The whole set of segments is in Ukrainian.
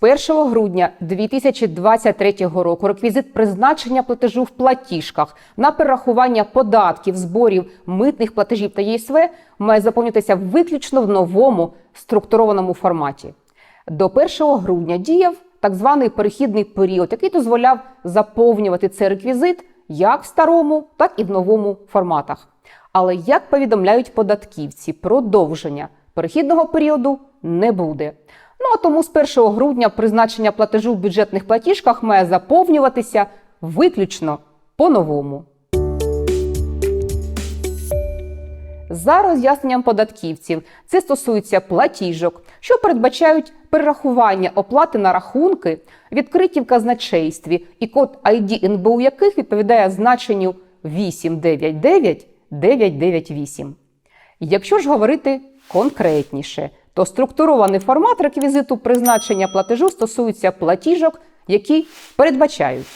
1 грудня 2023 року реквізит призначення платежу в платіжках на перерахування податків, зборів, митних платежів та ЄСВ має заповнюватися виключно в новому структурованому форматі. До 1 грудня діяв так званий перехідний період, який дозволяв заповнювати цей реквізит як в старому, так і в новому форматах. Але як повідомляють податківці, продовження перехідного періоду не буде. Ну а тому з 1 грудня призначення платежу в бюджетних платіжках має заповнюватися виключно по-новому. За роз'ясненням податківців, це стосується платіжок, що передбачають перерахування оплати на рахунки, відкриті в казначействі, і код ID НБУ яких відповідає значенню 899 998. Якщо ж говорити конкретніше, то структурований формат реквізиту призначення платежу стосується платіжок, які передбачають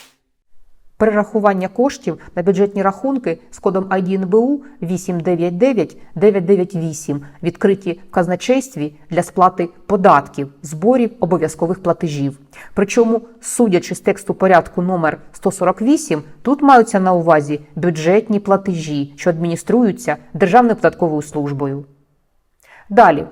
перерахування коштів на бюджетні рахунки з кодом ID НБУ 899 998, відкриті в казначействі для сплати податків, зборів, обов'язкових платежів. Причому, судячи з тексту порядку номер 148, тут маються на увазі бюджетні платежі, що адмініструються Державною податковою службою. Далі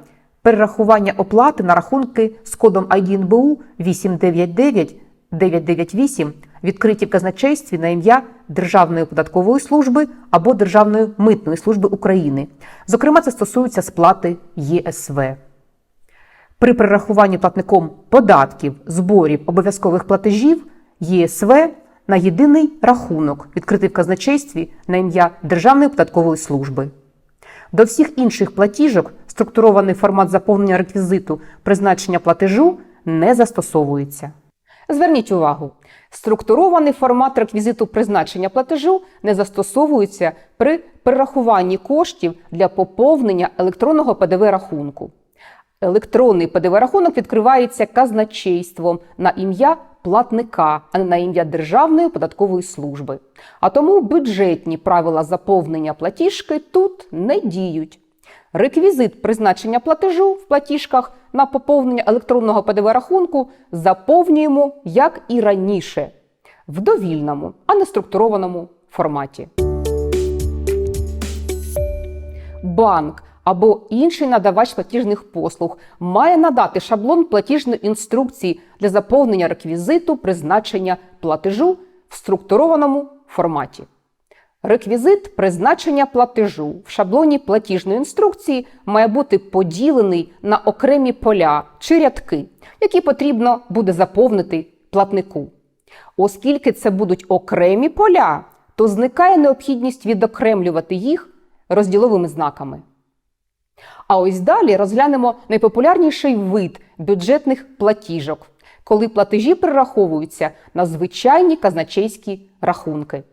перерахування оплати на рахунки з кодом ID НБУ 899 998, відкриті в казначействі на ім'я Державної податкової служби або Державної митної служби України. Зокрема, це стосується сплати ЄСВ. При перерахуванні платником податків, зборів, обов'язкових платежів ЄСВ на єдиний рахунок, відкритий в казначействі на ім'я Державної податкової служби. До всіх інших платіжок структурований формат заповнення реквізиту призначення платежу не застосовується. Зверніть увагу, структурований формат реквізиту призначення платежу не застосовується при перерахуванні коштів для поповнення електронного ПДВ рахунку. Електронний ПДВ рахунок відкривається казначейством на ім'я платника, а не на ім'я Державної податкової служби. А тому бюджетні правила заповнення платіжки тут не діють. Реквізит призначення платежу в платіжках на поповнення електронного ПДВ рахунку заповнюємо, як і раніше, в довільному, а не структурованому форматі. Банк або інший надавач платіжних послуг має надати шаблон платіжної інструкції для заповнення реквізиту призначення платежу в структурованому форматі. Реквізит призначення платежу в шаблоні платіжної інструкції має бути поділений на окремі поля чи рядки, які потрібно буде заповнити платнику. Оскільки це будуть окремі поля, то зникає необхідність відокремлювати їх розділовими знаками. А ось далі розглянемо найпопулярніший вид бюджетних платіжок, коли платежі перераховуються на звичайні казначейські рахунки.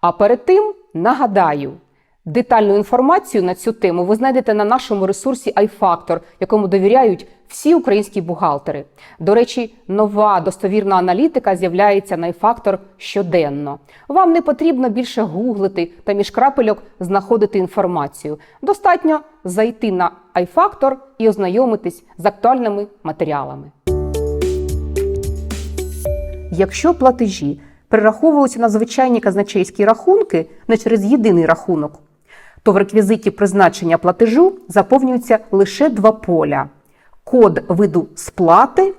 А перед тим нагадаю, детальну інформацію на цю тему ви знайдете на нашому ресурсі iFactor, якому довіряють всі українські бухгалтери. До речі, нова достовірна аналітика з'являється на iFactor щоденно. Вам не потрібно більше гуглити та між крапельок знаходити інформацію. Достатньо зайти на iFactor і ознайомитись з актуальними матеріалами. Якщо платежі перераховуються на звичайні казначейські рахунки не через єдиний рахунок, то в реквізиті призначення платежу заповнюються лише два поля: код виду сплати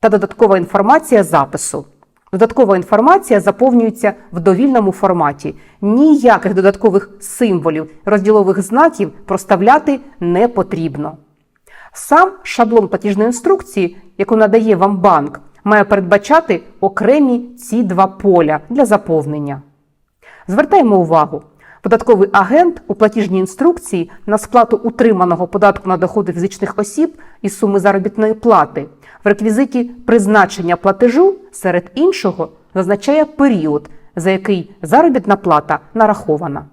та додаткова інформація запису. Додаткова інформація заповнюється в довільному форматі. Ніяких додаткових символів, розділових знаків проставляти не потрібно. Сам шаблон платіжної інструкції, яку надає вам банк, має передбачати окремі ці два поля для заповнення. Звертаємо увагу, податковий агент у платіжній інструкції на сплату утриманого податку на доходи фізичних осіб із суми заробітної плати в реквізиті призначення платежу серед іншого зазначає період, за який заробітна плата нарахована.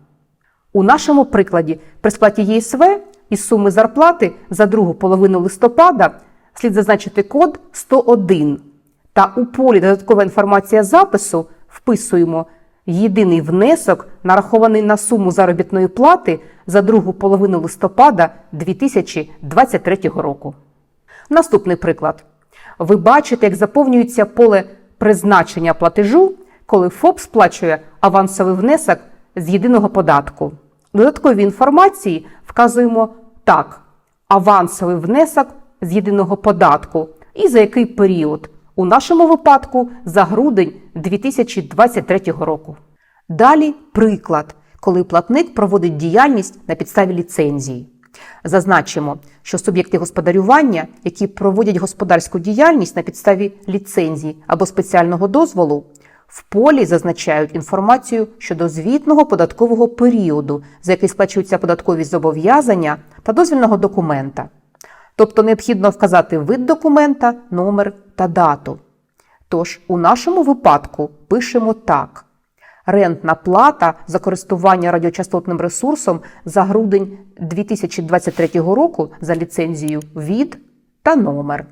У нашому прикладі при сплаті ЄСВ із суми зарплати за другу половину листопада слід зазначити код 101 та у полі додаткова інформація запису вписуємо єдиний внесок, нарахований на суму заробітної плати за другу половину листопада 2023 року. Наступний приклад. ви бачите, як заповнюється поле призначення платежу, коли ФОП сплачує авансовий внесок з єдиного податку. В додатковій інформації вказуємо так: авансовий внесок з єдиного податку і за який період. У нашому випадку за грудень 2023 року. Далі приклад, коли платник проводить діяльність на підставі ліцензії. Зазначимо, що суб'єкти господарювання, які проводять господарську діяльність на підставі ліцензії або спеціального дозволу, в полі зазначають інформацію щодо звітного податкового періоду, за який сплачуються податкові зобов'язання та дозвільного документа. Тобто необхідно вказати вид документа, номер та дату. Тож у нашому випадку пишемо так: рентна плата за користування радіочастотним ресурсом за грудень 2023 року за ліцензією від та номер.